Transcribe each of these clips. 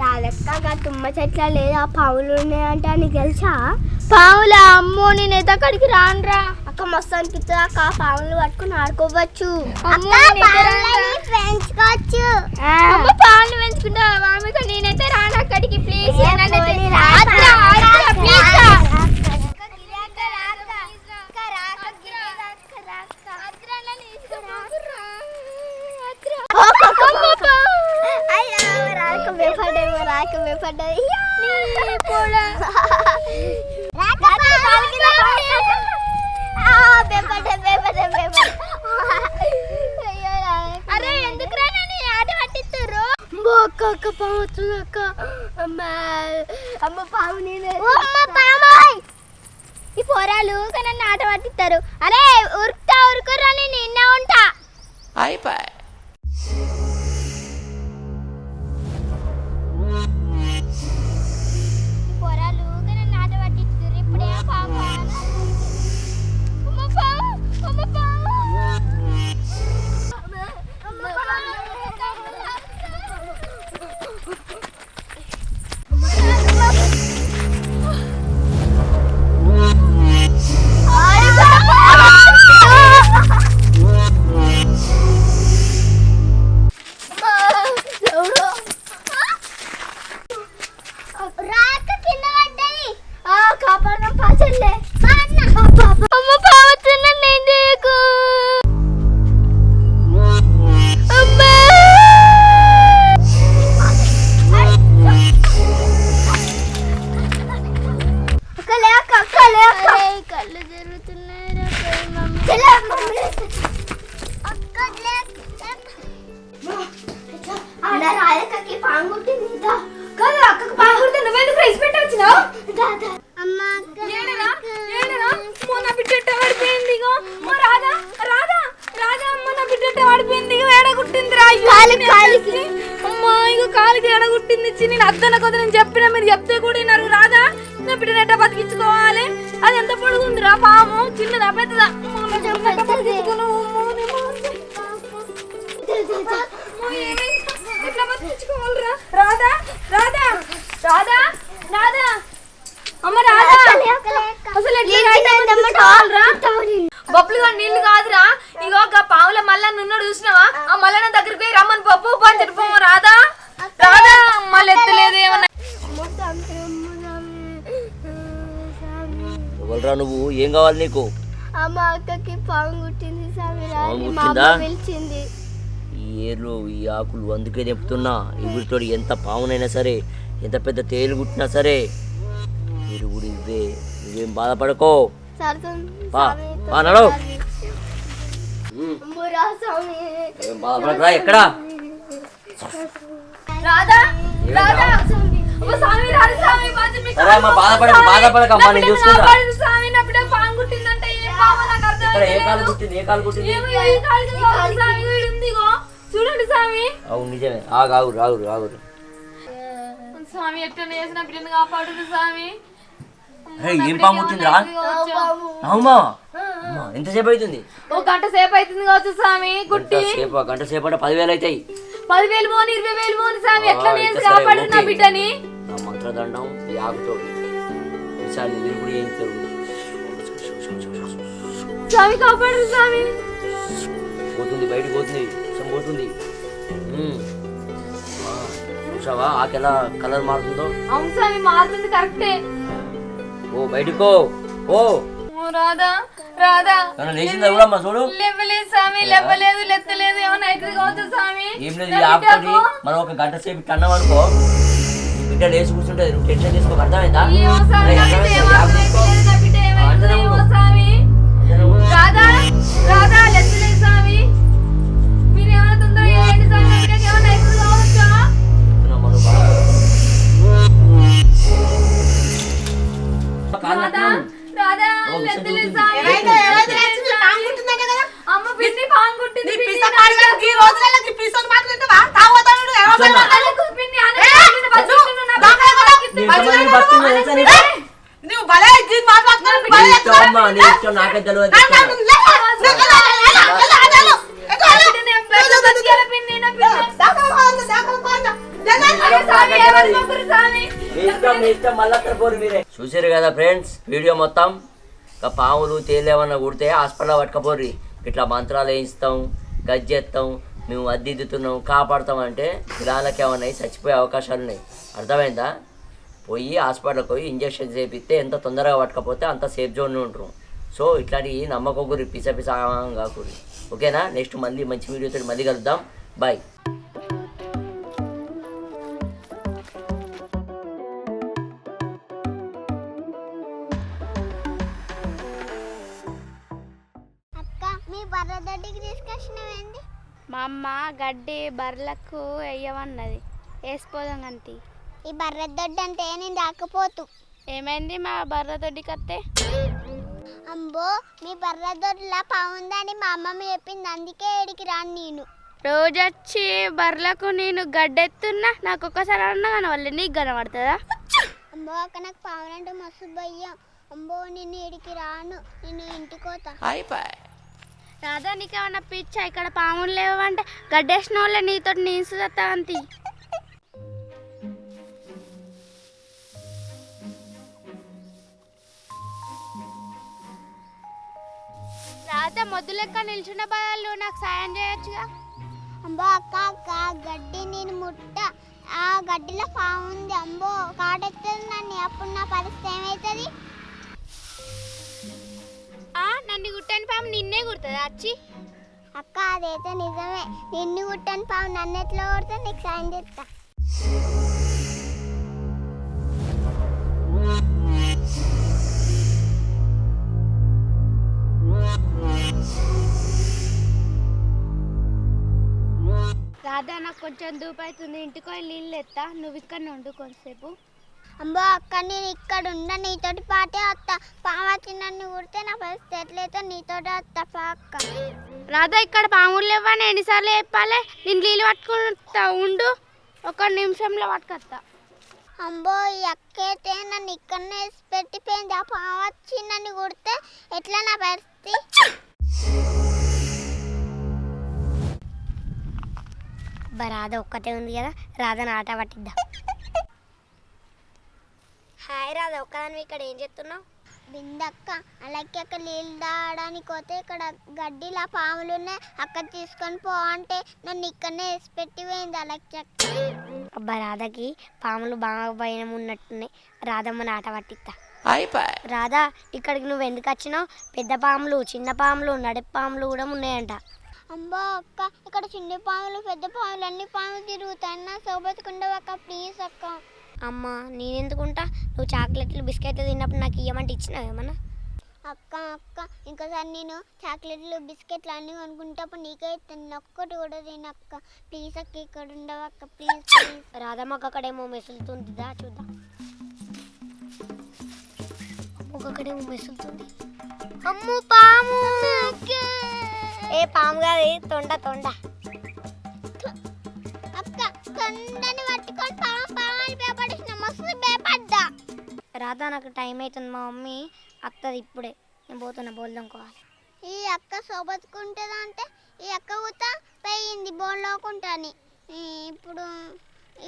రాలెక్క తుమ్మ చెట్ల లేదా పావులు ఉన్నాయంట నీకు తెలుసా పావుల? అమ్మో నేనైతే అక్కడికి రానురా? అక్క మస్తు అనిపిస్తుంది అక్క పావులు పట్టుకుని ఆడుకోవచ్చు. పెంచుకోవచ్చు. పావులు పెంచుకుంటా మామిక నేనైతే రాను అక్కడికి ప్లీజ్. ప్లీజ్ భయపడ్డాయి రాక భయపడ్డాయి అరే ఎందుకు ఆట పట్టిస్తారు అక్క అక్క పాము వస్తుంది అక్క. అమ్మ అమ్మ పాము నేను. ఈ పోరాలు నన్ను ఆట పట్టిస్తారు. అరే ఉరుకుతా ఉరుకురా నేను నిన్న ఉంటా. ఈ కళ్ళు తిరుగుతున్నాయి పడిపోయింది రాధా రాధా రాధా అమ్మ నా బిడ్డ పడిపోయింది అమ్మా ఇగో కాలికి ఎడగుట్టింది నేను అద్దన కొద్ది నేను చెప్పిన మీరు చెప్తే కూడా విన్నారు రాధా నా బిడ్డనెట్ట బతికించుకోవాలి? పాము చిన్నదా పెద్దదా? ఎట్లా బతికించుకోవాలరా నీళ్ళు కాదురా. ఇగో పావుల మల్లన్న ఉన్నాడు చూసినావా? ఆ మల్లన్న దగ్గరికి పోయి రమ్మని పప్పు పంచడు పోమ ఏం కావాలి నీకు? అమ్మ అక్కకి పాము సమీరా పాము అమ్మ? పిలిచింది. ఈ ఏర్లు ఈ ఆకులు అందుకే చెప్తున్నా ఇవిడితోటి ఎంత పావునైనా సరే ఎంత పెద్ద తేలు కుట్టినా సరే మీరు కూడా ఇవే నువ్వేం బాధపడకో. సరసం పా, పా, నడు. ఉమ్, మురా స్వామి ఏం బాధపడకరా ఎక్కడా? స్వామి స్వామి మీకు సరే అమ్మా బాధపడకు బాధపడకమ్మా నేను చూసుకుంటా. స్వామి నా బిడ్డ పాము కుట్టిందంటే ఏ పాము నాకు అర్థం ఇక్కడ ఏ కాలు కుట్టింది ఏ కాలు ఏ ఇగో. చూడండి స్వామి అవును నిజమే. ఆగు ఆగురు ఆగురు ఆగురు స్వామి ఎట్లా చేసిన బిడ్డను కాపాడుతుంది స్వామి ఏం పాము కుట్టిందిరా అవుమా? అమ్మా ఎంతసేపు అవుతుంది? ఒక గంట సేపు అవుతుంది కావచ్చు స్వామి కుట్టి గంట సేపు గంట సేపు అంటే పదివేలు అవుతాయి. పదివేలు పోని ఇరవై వేలు పోని స్వామి ఎట్లా ఆ, నేను కాపాడు నా. బిడ్డని? ఆ మంత్రదండం ఈ ఆకుతో ఈసారి మీరు కూడా చేయించారు స్వామి కాపాడు స్వామి. పోతుంది బయటికి పోతుంది విషం పోతుంది. చూసావా ఆకు ఎలా కలర్ మారుతుందో? అవును స్వామి మారుతుంది కరెక్టే. ఓ బయటికో ఓ రాధా రాధా. లేచిందా కూడా చూడు. లేవలేదు స్వామి లేవలేదు లెత్తలేదు ఏమన్నా అవుతుంది కావచ్చు స్వామి. ఏం లేదు నా ఈ ఆకుతోటి బిడ్డకు మనం ఒక గంట సేపు ఇట్లా అన్నాం అనుకో బిడ్డ లేచి కూర్చుంటుంది నువ్వు టెన్షన్ తీసుకోక అర్థమైందా? father let's Radha, Lakshmi Swami. పోరు మీరే చూసారు కదా ఫ్రెండ్స్ వీడియో మొత్తం ఇంకా పాములు తేలు ఏమన్నా కుడితే హాస్పిటల్ పట్టుకపోర్రి ఇట్లా మంత్రాలు వేయిస్తాం గజ్జెత్తాం మేము అద్దెద్దుతున్నాం కాపాడుతాం అంటే పిల్లలకి ఏమన్నా అయ్యి చచ్చిపోయే అవకాశాలు ఉన్నాయి అర్థమైందా పోయి హాస్పిటల్కి పోయి ఇంజక్షన్ చేపిస్తే ఎంత తొందరగా పట్టకపోతే అంత సేఫ్ జోన్ ఉంటారు సో ఇట్లాంటి నమ్మకొకరి పిస పిస కాకూరి ఓకేనా? నెక్స్ట్ మళ్ళీ మంచి వీడియోతో మళ్ళీ కలుద్దాం. బాయ్ అక్క మీ బర్ర దొడ్డికి తీసుకొచ్చినవేంది మా అమ్మ గడ్డి బర్రెలకు వేయమన్నది. వేసిపోదాం అంతి ఈ బర్ర దొడ్డి అంటే నేను రాకపోతు. ఏమైంది మా బర్రె దొడ్డికి వస్తే అంబో మీ బర్ర దొడ్లా పావుందని మా అమ్మమ్మ చెప్పింది. అందుకే ఏడికి రాను నేను. రోజొచ్చి బర్రెలకు నేను గడ్డెత్తున్నా నాకు ఒక్కసారి అన్నా కనవాలి నీకు కనబడుతుందా? అంబో అక్క నాకు పావులంటే మస్తు భయం. అంబో నేను ఏడికి రాను. నేను ఇంటికి పోతా. రాదా నీకేమన్నా పిచ్చా? ఇక్కడ పాములు లేవంటే గడ్డేసిన వాళ్ళే నీతో నీసు చేస్తా అంతి రాధా మొద్దు లెక్క నిల్చున్న బదులు నాకు సాయం చేయొచ్చుగా? అంబో అక్క అక్క గడ్డి నేను ముట్ట. ఆ గడ్డిలో పాము ఉంది అంబో. కాటెత్తది నన్ను అప్పుడు నా పరిస్థితి ఏమవుతుంది ఆ, నన్ను గుట్టని పాము నిన్నే కుడుతుందా వచ్చి అక్క అదైతే నిజమే. నిన్ను కుట్టని పాము నన్ను ఎట్లా కొడితే నీకు సాయం చేస్తా. రాధా నాకు కొంచెం దూపు అవుతుంది ఇంటికి పోయి నీళ్ళు ఎత్తా. నువ్వు ఇక్కడ ఉండు కొంతసేపు. అంబో అక్క నేను ఇక్కడ ఉండ నీతోటి పాటే వస్తా వచ్చి నన్ను కుడితే నా పరిస్థితి ఎట్లయితే నీతోటి వస్తా పా అక్క. రాధా ఇక్కడ పాములు లేవని ఎన్నిసార్లు చెప్పాలి? నేను నీళ్ళు పట్టుకుంటా. ఉండు. ఒక నిమిషంలో పట్టుకొస్తా అంబో ఈ అక్క అయితే నన్ను ఇక్కడనే వేసి పెట్టిపోయింది. ఆ పాము వచ్చి నన్ను కుడితే ఎట్లా నా పరిస్థితి? రాధ ఒక్కతే ఉంది కదా రాధని ఆట పట్టిద్దాం. హాయ్ రాధ ఒక్కదాని ఇక్కడ ఏం చేస్తున్నావు? బిందక్క అలాగే అక్క నీళ్ళు తాగడానికి పోతే ఇక్కడ గడ్డిలా పాములు ఉన్నాయి. అక్క తీసుకొని పో అంటే నన్ను ఇక్కడనే వేసి పెట్టిపోయింది అలాగే అక్క. అబ్బా రాధకి పాములు బాగా భయం ఉన్నట్టున్నాయి రాధమ్మని ఆట పట్టిస్తా రాధా ఇక్కడికి నువ్వు ఎందుకు వచ్చినావు? పెద్ద పాములు చిన్న పాములు నడి పాములు కూడా ఉన్నాయంట. అమ్మో అక్క ఇక్కడ చిన్న పాములు పెద్ద పాములు అన్ని పాములు తిరుగుతాయి. నా సోబతుకుండవు అక్క ప్లీజ్ అక్క. అమ్మ నేనెందుకుంటా? నువ్వు చాక్లెట్లు బిస్కెట్లు తిన్నప్పుడు నాకు ఇవ్వమంటే ఇచ్చినావు ఏమన్నా? అక్క అక్క ఇంకోసారి నేను చాక్లెట్లు బిస్కెట్లు అన్నీ కొనుక్కుంటప్పుడు నీకే ఇస్తాను ఒక్కటి కూడా తినక్క ప్లీజ్ అక్క ఇక్కడ ఉండవు అక్క. ప్లీజ్ ప్లీజ్ రాధమ్మకు అక్కడేమో మెసులుతుందిదా చూద్దాం. ఒక్కొక్కడేమో మెసులుతుంది. అమ్ము పాము! ఏ పాము కాదు ఇది తొండ తొండ. అక్క తొండని పట్టుకొని పాము పాము అని భయపడేసిన మస్తు భయపడ్డా. రాధా నాకు టైం అవుతుంది మా మమ్మీ. అత్తది ఇప్పుడే. నేను పోతున్నా బోల్దనుకోవాలి ఈ అక్క సోబతుకుంటుందా అంటే ఈ అక్క కూడా పోయింది బోన్లోకుంటాని ఇప్పుడు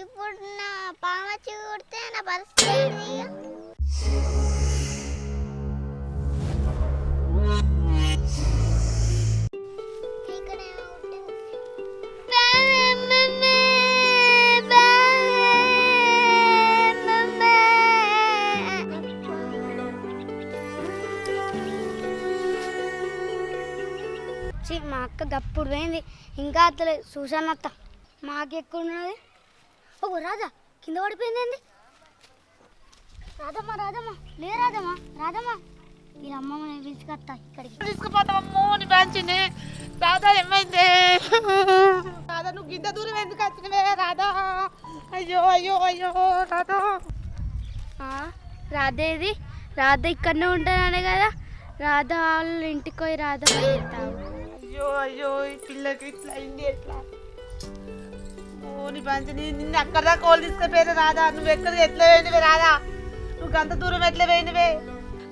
ఇప్పుడు నా పాము వచ్చి కుడితే నా పరిస్థితి ఛీ, మా అక్క గప్పుడు పోయింది. ఇంకా అత్తలేదు చూసాను అత్త. మాకు ఎక్కువ ఉన్నది ఓ రాధా కింద పడిపోయింది ఏంది? రాధమ్మ రాధమ్మ లే రాధమ్మ రాధమ్మ. వీళ్ళ అమ్మమ్మని పిలుచుకొస్తా ఇక్కడికి. తీసుకుపోతామమ్మో నీ బ్రాంచిని రాధా ఏమైంది? రాధా నువ్వు గింత దూరం ఎందుకు వచ్చినవే? రాధా. అయ్యో అయ్యో అయ్యో రాధా. ఆ, రాధేది రాధ ఇక్కడనే ఉంటాననే కదా? రాధ వాళ్ళ ఇంటికి పోయి రాధ అయ్యో అయ్యో ఈ పిల్లకి ఇట్లా అయింది ఎట్లా? ఓ పంచి నిన్ను అక్కడ దాకా కోలు తీసుకుపోయారు రాధా. నువ్వు ఎక్కడ ఎట్లా వేయనివే రాధా? నువ్వు అంత దూరం ఎట్లా వేయనివే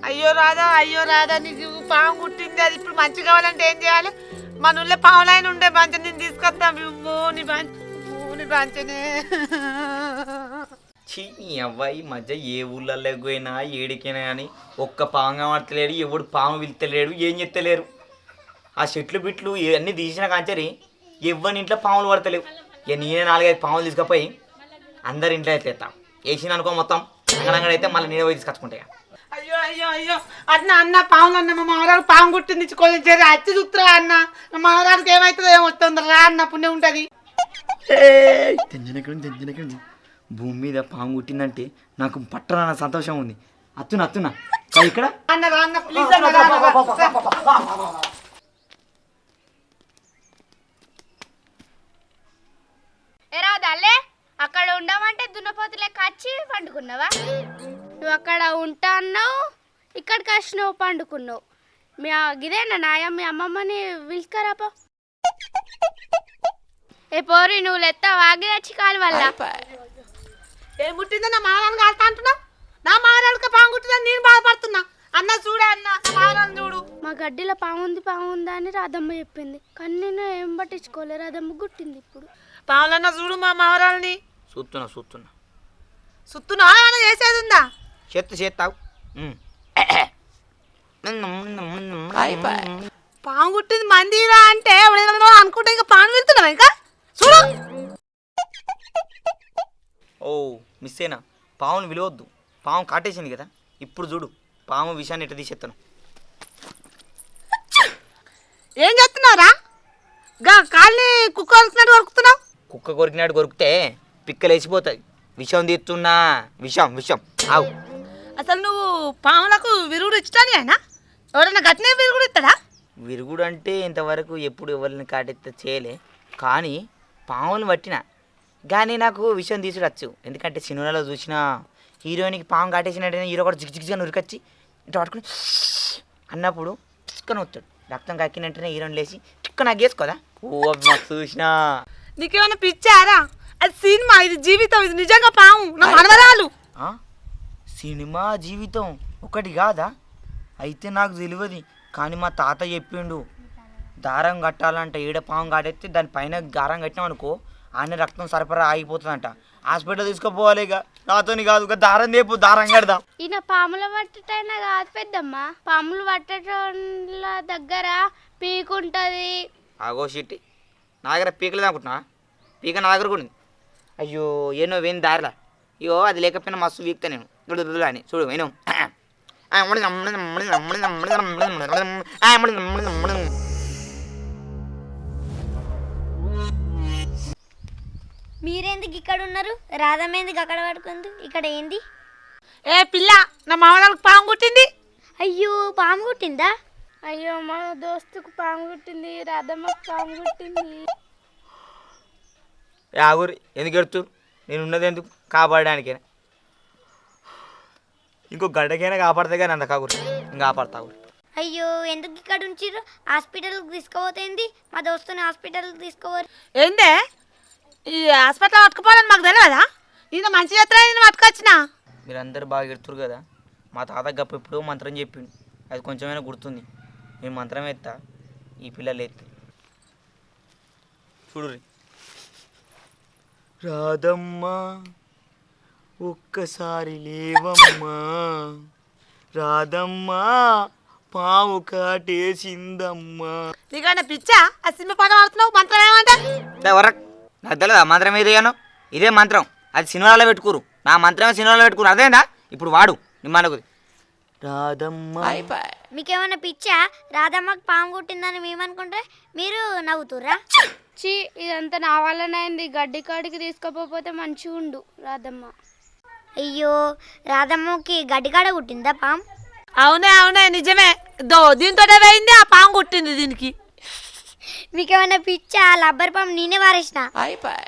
అయ్యో రాధా అయ్యో రాదా నీకు పాము కుట్టింది. అది ఇప్పుడు మంచి కావాలంటే ఏం చేయాలి? మన ఊళ్ళో పాములైన ఉండే బంచ నేను తీసుకొస్తాం మూని నీ బంచ పంచనే చీ నీ అవ్వాయి మధ్య ఏ ఊళ్ళల్లో పోయినా ఏడికైనా కానీ ఒక్క పాము పడతలేడు ఎవడు పాము పిలితలేడు ఏం చెత్తలేరు ఆ చెట్లు బిట్లు అన్నీ తీసిన కాంచరి ఎవరి ఇంట్లో పాములు పడతలేవు. ఇక నేనే నాలుగైదు పాములు తీసుకుపోయి అందరి ఇంట్లో ఎత్తాం. వేసిన అనుకో మొత్తం అంగడంగడైతే మళ్ళీ నేనే పోయి తీసుకొచ్చుకుంటా అయ్యో అయ్యో అయ్యో. అన్న అన్న పాములు అన్న మా మామరాలు పాము గుట్టింది కొంచెం అచ్చి చూస్తురా అన్న. మా మామరానికి ఏమవుతుందో ఏమొస్తుందో రా అన్న పుణ్యం ఉంటుంది. భూమి మీద పాము కుట్టిందంటే నాకు పట్టరాన సంతోషం ఉంది. అత్తున అత్తున. ఇక్కడ. అన్న రా అన్న ప్లీజ్ అన్న రా, రా, రా. ఎరా దల్లే అక్కడ ఉండమంటే దున్నపోతులే కచ్చి పండుకున్నావా? నువ్వు అక్కడ ఉంటా అన్నావు ఇక్కడికి వచ్చినావు పండుకున్నావు. మీ గిదేనా నాయ మీ అమ్మమ్మని పిలుచుకరాపో ఏ పోరి నువ్వు లెత్త వాగి తెచ్చి కాలు వల్ల. ఏం గుట్టిందో నా మామరాలు కాస్తా అంటున్నావు? నా మామరాలకి పాము గుట్టిందని నేను బాధపడుతున్నా. అన్న చూడే అన్న నా మామరాలు చూడు. మా గడ్డిలో పాముంది పాముందా అని రాధమ్మ చెప్పింది. కానీ నేను ఏం పట్టించుకోలే రాధమ్మ గుట్టింది ఇప్పుడు. పాములన్న చూడు మా మామరాలని చూస్తున్నా చూస్తున్నా సుత్తునా ఏమైనా చేసేది ఉందా? చేత్తు చేస్తావు పాము గుట్టింది మందిరా అంటే ఎవడేదో అనుకుంటే ఇంకా పాము వెళ్తున్నావా ఇంకా? చూడు. ఓ మిస్ అయినా. పాముని విలువద్దు. పాము కాటేసింది కదా. ఇప్పుడు చూడు. పాము విషయాన్ని ఎట్ట తీసేస్తాను ఏం చేస్తున్నావురా? గా కాళ్ళని కుక్క వరుకుతున్నట్టు వరుకుతున్నావు? కుక్క కొరికినాడు కొరికితే పిక్కలు వేసిపోతాయి విషం తీస్తున్నా విషం విషం. ఆవు అసలు నువ్వు పాములకు విరుగుడు ఇచ్చటాని అయినా? ఎవరైనా గట్టినే విరుగుడు ఇస్తాడా విరుగుడు అంటే ఇంతవరకు ఎప్పుడు ఎవరిని కాటెత్తే చేయలే. కానీ పాములు పట్టిన. కానీ నాకు విషయం తీసుడచ్చు ఎందుకంటే సినిమాలో చూసిన హీరోయిన్కి పాము కాటేసినట్టే హీరో కూడా జిగ్ జిగ్గా నురికొచ్చి ఇట్లా పట్టుకుని అన్నప్పుడు చిక్కన వస్తాడు. రక్తం కక్కినట్టునే హీరోని లేచి చిక్క నాకు వేసుకోదా ఓ చూసినా. నీకేమైనా పిచ్చారా? అది సినిమా ఇది జీవితం ఇది నిజంగా పాము. నా మనవరాలు. ఆ? సినిమా జీవితం ఒకటి కాదా? అయితే నాకు తెలియదు. కానీ మా తాత చెప్పిండు దారం కట్టాలంట ఈడ పాము కాటెత్తే దానిపైన దారం కట్టినాం అనుకో ఆయన రక్తం సరఫరా ఆగిపోతుందంట. హాస్పిటల్ తీసుకుపోవాలి ఇక. నాతోని కాదు ఇక దారం తేపు దారం కడదాం. ఈయన పాముల పట్టటైనా కాదు పెద్దమ్మ. పాములు పట్టటంల దగ్గర పీకుంటది. ఆగో షిట్టి. నా దగ్గర పీకలేదు అనుకుంటున్నా పీక నా దగ్గర కూడా ఉంది అయ్యో ఏనో వేని దారిలా అయ్యో అది లేకపోయినా మస్తు వీక్తా నేను దుడు దుడు అని చూడు వేను మీరెందుకు ఇక్కడ ఉన్నారు రాధమ్మ ఎందుకు అక్కడ పడుకుంది ఇక్కడ ఏంది ఏ పిల్ల నా మామరాలకు పాము కుట్టింది అయ్యో పాము కుట్టిందా అయ్యో మా దోస్తుకు పాము కుట్టింది రాధమ్మకు పాము కుట్టింది ఆగురి ఎందుకు ఎడుతూ నేను ఉన్నది ఎందుకు? కాపాడడానికేనా? ఇంకో గడ్డకైనా కాపాడితే కానీ అంత కాగురు. ఇంకా కాపాడతా. అయ్యో ఎందుకు ఇక్కడ ఉంచిర్రు? హాస్పిటల్కి తీసుకుపోతేంది మా దోస్తుని హాస్పిటల్కి తీసుకోవాలి ఏందే? ఈ హాస్పిటల్ పట్టుకుపోవాలని మాకు తెలియదా ఈయన మంచి చేస్తా నేను పట్టుకొచ్చిన. మీరందరూ బాగా ఎడుతురు కదా? మా తాత గప్ప ఎప్పుడో మంత్రం చెప్పిండు. అది కొంచెమైనా గుర్తుంది. నేను మంత్రం ఎత్తా. ఈ పిల్లలు ఎత్తి. చూడురి రాధమ్మా ఒక్కసారి లేవమ్మా. రాధమ్మా పాము కాటేసిందమ్మా నీకన్నా పిచ్చా? ఆ సినిమా పాట పాడుతున్నావు మంత్రం ఏమంటే? వరక్. నాకు తెలియదా మంత్రం ఏదేయను ఇదే మంత్రం. అది సినిమాలో పెట్టుకోరు. నా మంత్రమే సినిమాలో పెట్టుకోరు. అదేందా? ఇప్పుడు వాడు. నిమ్మనకు రాధమ్మ. మీకేమైనా పిచ్చా? రాధమ్మకి పాము కుట్టిందని మేమనుకుంటే మీరు నవ్వుతుర్రా? చీ ఇదంతా నా వల్లనే అయింది. గడ్డి కాడికి తీసుకుపోతే మంచిగా ఉండు రాధమ్మ. అయ్యో రాధమ్మకి గడ్డికాడ కుట్టిందా పాము? అవునే అవునే నిజమే. దో దీంతో పోయింది ఆ పాము కుట్టింది దీనికి. మీకేమైనా పిచ్చా? లబ్బర్ పాము నేనే వారేసిన.